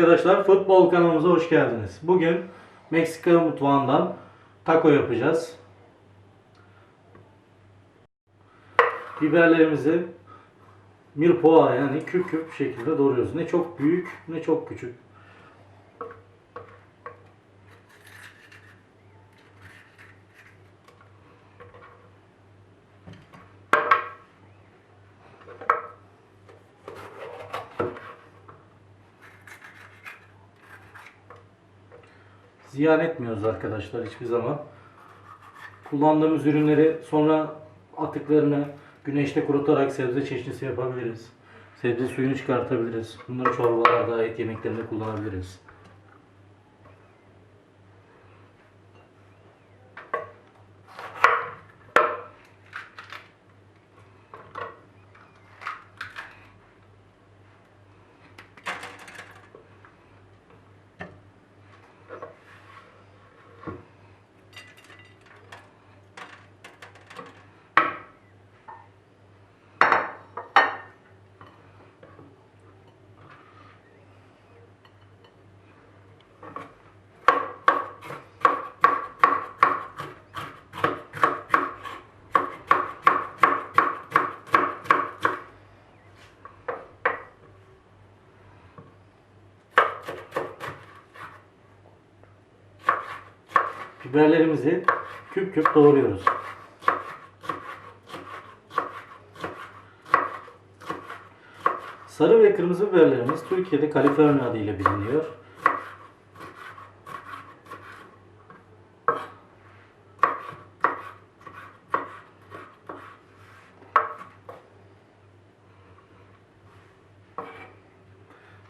Arkadaşlar, futbol kanalımıza hoş geldiniz. Bugün Meksika mutfağından taco yapacağız. Biberlerimizi mirpoğa yani küp küp şekilde doğruyoruz. Ne çok büyük ne çok küçük. Ziyan etmiyoruz arkadaşlar hiçbir zaman. Kullandığımız ürünleri sonra atıklarını güneşte kurutarak sebze çeşnisi yapabiliriz. Sebze suyunu çıkartabiliriz. Bunları çorbalarda, et yemeklerinde kullanabiliriz. Biberlerimizi küp küp doğruyoruz. Sarı ve kırmızı biberlerimiz Türkiye'de Kaliforniya adıyla biliniyor.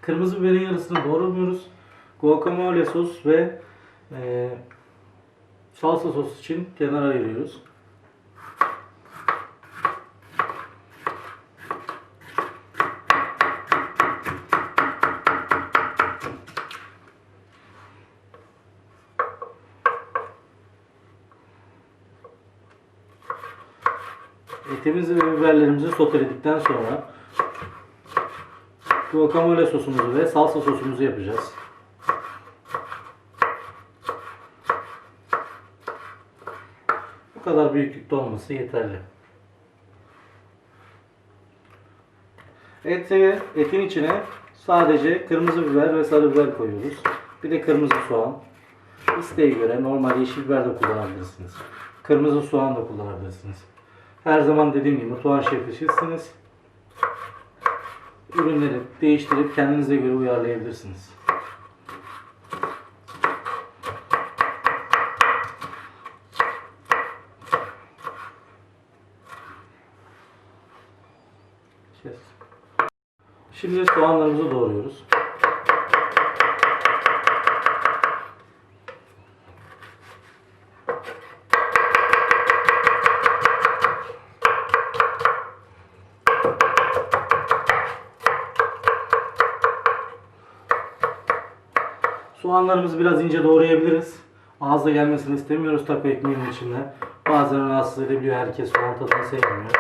Kırmızı biberin yarısını doğramıyoruz. Guacamole sos ve e, salsa sos için kenara ayırıyoruz. Etimizi ve biberlerimizi soteledikten sonra guacamole sosumuzu ve salsa sosumuzu yapacağız. Kadar büyüklükte olması yeterli. Eti, etin içine sadece kırmızı biber ve sarı biber koyuyoruz. Bir de kırmızı soğan. İsteğe göre normal yeşil biber de kullanabilirsiniz. Kırmızı soğan da kullanabilirsiniz. Her zaman dediğim gibi mutfağın şefi sizsiniz. Ürünleri değiştirip kendinize göre uyarlayabilirsiniz. Şimdi soğanlarımızı doğruyoruz. Soğanlarımızı biraz ince doğrayabiliriz. Ağza gelmesini istemiyoruz taco ekmeğinin içinde. Bazen rahatsız edebiliyor. Herkes soğan tadını sevmiyor.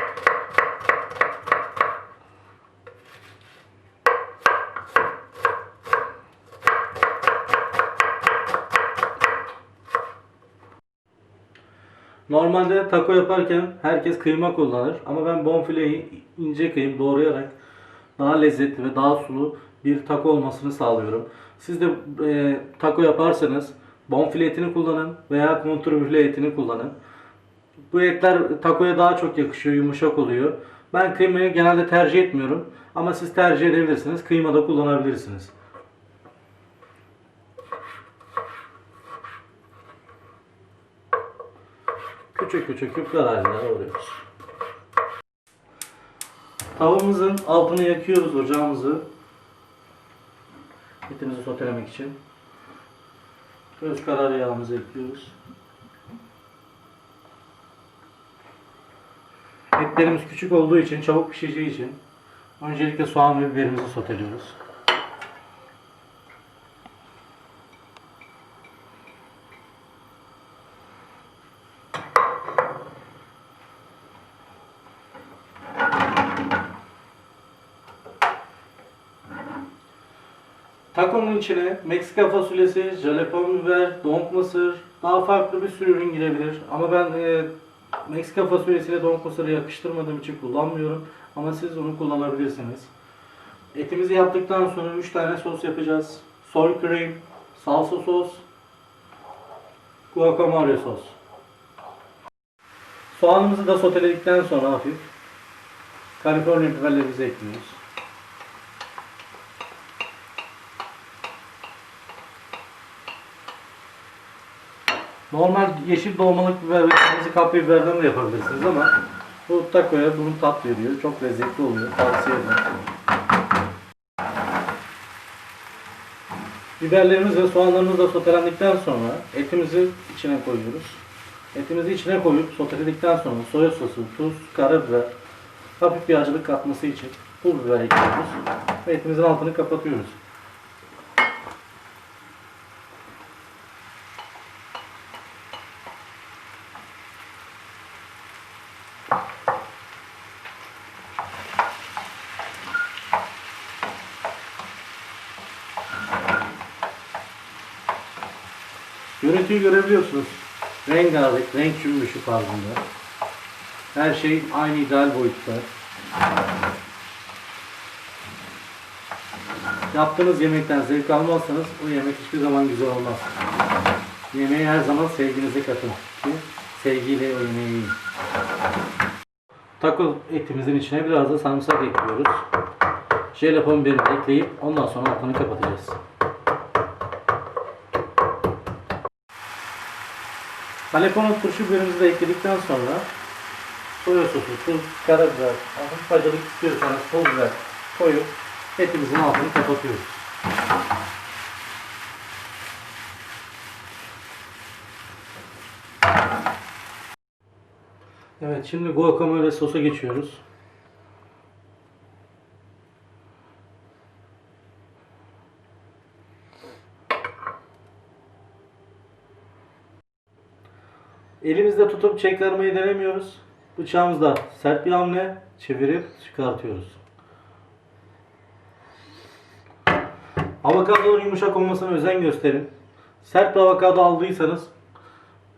Normalde taco yaparken herkes kıyma kullanır ama ben bonfileyi ince kıyım doğrayarak daha lezzetli ve daha sulu bir taco olmasını sağlıyorum. Siz de e, taco yaparsanız bonfile etini kullanın veya kontrfile etini kullanın. Bu etler tacoya daha çok yakışıyor, yumuşak oluyor. Ben kıymayı genelde tercih etmiyorum ama siz tercih edebilirsiniz. Kıyma da kullanabilirsiniz. Küçük küçük küpler halinde doğruyoruz. Tavamızın altını yakıyoruz ocağımızı. Etimizi sotelemek için. Göz kararı yağımızı ekliyoruz. Etlerimiz küçük olduğu için, çabuk pişeceği için öncelikle soğan ve biberimizi soteliyoruz. Takonun içine Meksika fasulyesi, jalapeno biber, donk mısır, daha farklı bir sürü ürün girebilir. Ama ben e, Meksika fasulyesiyle donk mısırı yakıştırmadığım için kullanmıyorum. Ama siz onu kullanabilirsiniz. Etimizi yaptıktan sonra 3 tane sos yapacağız. Soy cream, salsa sos, guacamole sos. Soğanımızı da soteledikten sonra hafif Kaliforniya biberlerimizi ekliyoruz. Normal yeşil dolmalık biber ve kırmızı kapya biberden de yapabilirsiniz ama bu takoya bunun tat veriyor. Çok lezzetli oluyor. Tavsiye ederim. Biberlerimiz ve soğanlarımız da sotelendikten sonra etimizi içine koyuyoruz. Etimizi içine koyup soteledikten sonra soya sosu, tuz, karabiber, hafif bir acılık katması için pul biber ekliyoruz. Ve etimizin altını kapatıyoruz. Görüntüyü görebiliyorsunuz. Rengarenk, renk cümbüşü tarzında. Her şey aynı ideal boyutta. Yaptığınız yemekten zevk almazsanız o yemek hiçbir zaman güzel olmaz. Yemeği her zaman sevginize katın ki sevgiyle o yiyin. Taco etimizin içine biraz da sarımsak ekliyoruz. Jalapeno biberini ekleyip ondan sonra altını kapatacağız. Jalapeno turşu biberimizi de ekledikten sonra soya sosu, tuz, karabiber, hafif acılık istiyorsanız pul biber koyup etimizin altını kapatıyoruz. Evet şimdi guacamole sosa geçiyoruz. Elimizde tutup çeklermeyi denemiyoruz. Bıçağımızda sert bir hamle çevirip çıkartıyoruz. Avokadoların yumuşak olmasına özen gösterin. Sert bir avokado aldıysanız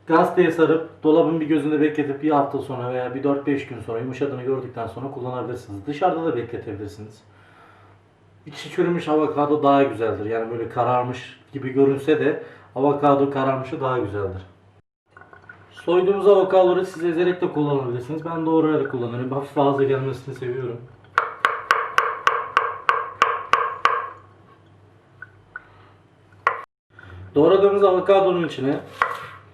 gazeteye sarıp dolabın bir gözünde bekletip bir hafta sonra veya bir 4-5 gün sonra yumuşadığını gördükten sonra kullanabilirsiniz. Dışarıda da bekletebilirsiniz. İçi çürümüş avokado daha güzeldir. Yani böyle kararmış gibi görünse de avokado kararmışı daha güzeldir. Soyduğumuz avokadoları siz ezerek de kullanabilirsiniz. Ben doğrayarak kullanıyorum. Hafif ağza gelmesini seviyorum. Doğradığımız avokadonun içine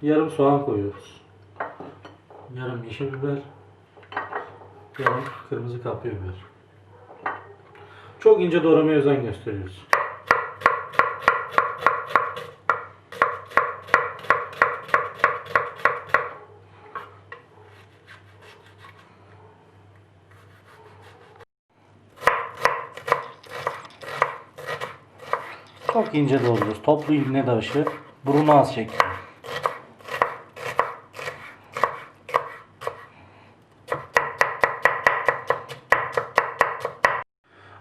yarım soğan koyuyoruz. Yarım yeşil biber. Yarım kırmızı kapya biber. Çok ince doğramaya özen gösteriyoruz. Çok ince doğruyoruz. Toplu iğne daşı burunu az şekli.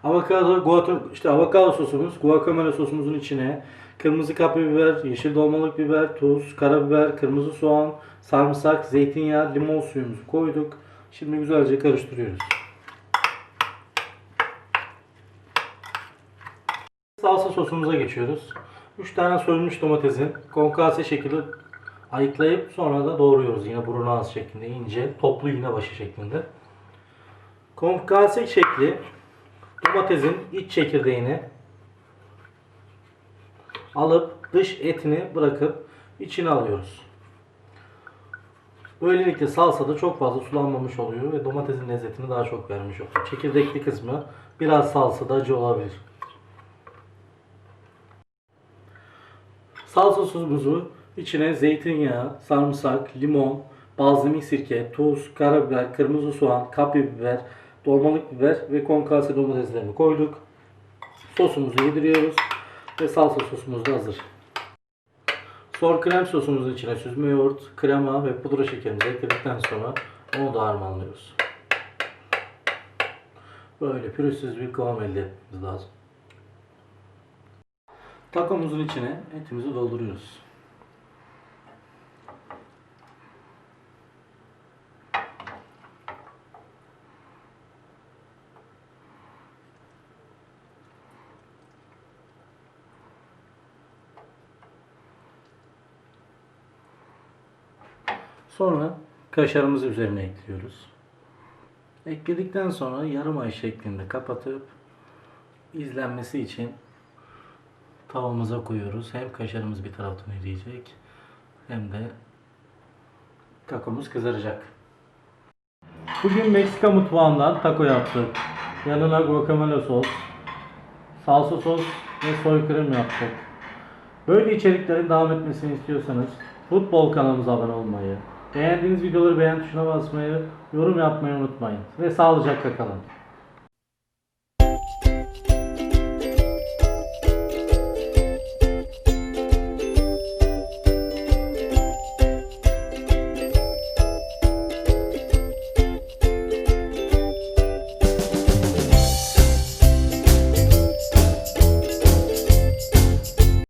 Avokado, guacamole, işte avokado sosumuz, guacamole sosumuzun içine kırmızı kapya biber, yeşil dolmalık biber, tuz, karabiber, kırmızı soğan, sarımsak, zeytinyağı, limon suyumuzu koyduk. Şimdi güzelce karıştırıyoruz. Salsa sosumuza geçiyoruz. 3 tane soyulmuş domatesin konkase şekilde ayıklayıp sonra da doğruyoruz yine burun ağız şeklinde ince toplu iğne başı şeklinde. Konkase şekli domatesin iç çekirdeğini alıp dış etini bırakıp içine alıyoruz. Böylelikle salsada çok fazla sulanmamış oluyor ve domatesin lezzetini daha çok vermiş oluyor. Çekirdekli kısmı biraz salsada acı olabilir. Salsa sosumuzu içine zeytinyağı, sarımsak, limon, balzamik sirke, tuz, karabiber, kırmızı soğan, kapya biber, dolmalık biber ve konkase domateslerini koyduk. Sosumuzu yediriyoruz ve salsa sosumuz da hazır. Sonra krem sosumuzun içine süzme yoğurt, krema ve pudra şekerimizi ekledikten sonra onu da harmanlıyoruz. Böyle pürüzsüz bir kıvam elde etmemiz lazım. Takomuzun içine etimizi dolduruyoruz. Sonra kaşarımızı üzerine ekliyoruz. Ekledikten sonra yarım ay şeklinde kapatıp izlenmesi için tavamıza koyuyoruz. Hem kaşarımız bir taraftan eriyecek hem de takomuz kızaracak. Bugün Meksika mutfağından taco yaptık. Yanına guacamole sos, salsa sos ve soykırım yaptık. Böyle içeriklerin devam etmesini istiyorsanız futbol kanalımıza abone olmayı, beğendiğiniz videoları beğen tuşuna basmayı, yorum yapmayı unutmayın. Ve sağlıcakla kalın.